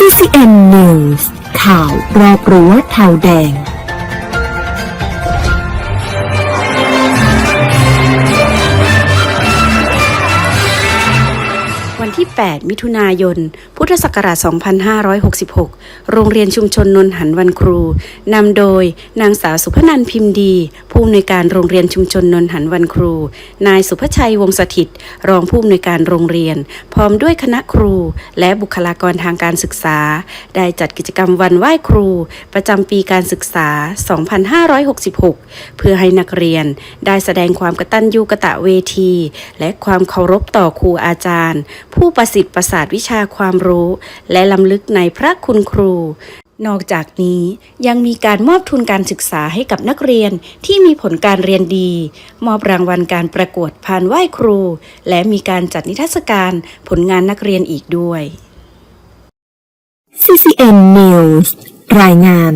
CCN News ข่าวรอบรั้วเทาแดง ที่ 8 มิถุนายน พุทธศักราช 2566 โรงเรียนชุมชนนนหันวันครู นำโดยนางสาวสุพนันพิมพ์ดี ผู้อำนวยการโรงเรียนชุมชนนนหันวันครู นายสุภชัยวงศ์สถิต รองผู้อำนวยการโรงเรียน พร้อมด้วยคณะครู และบุคลากรทางการศึกษา ได้จัดกิจกรรมวันไหว้ครู ประจำปีการศึกษา 2566 เพื่อให้นักเรียนได้แสดงความกตัญญูกะตะเวที และความเคารพต่อครูอาจารย์ ผูู้้ประสิทธิ์ประสาทวิชาความรู้ และลำลึกในพระคุณครู นอกจากนี้ยังมีการมอบทุนการศึกษาให้กับนักเรียนที่มีผลการเรียนดี มอบรางวัลการประกวดผ่านไหว้ครู และมีการจัดนิทรรศการผลงานนักเรียนอีกด้วย CCN News รายงาน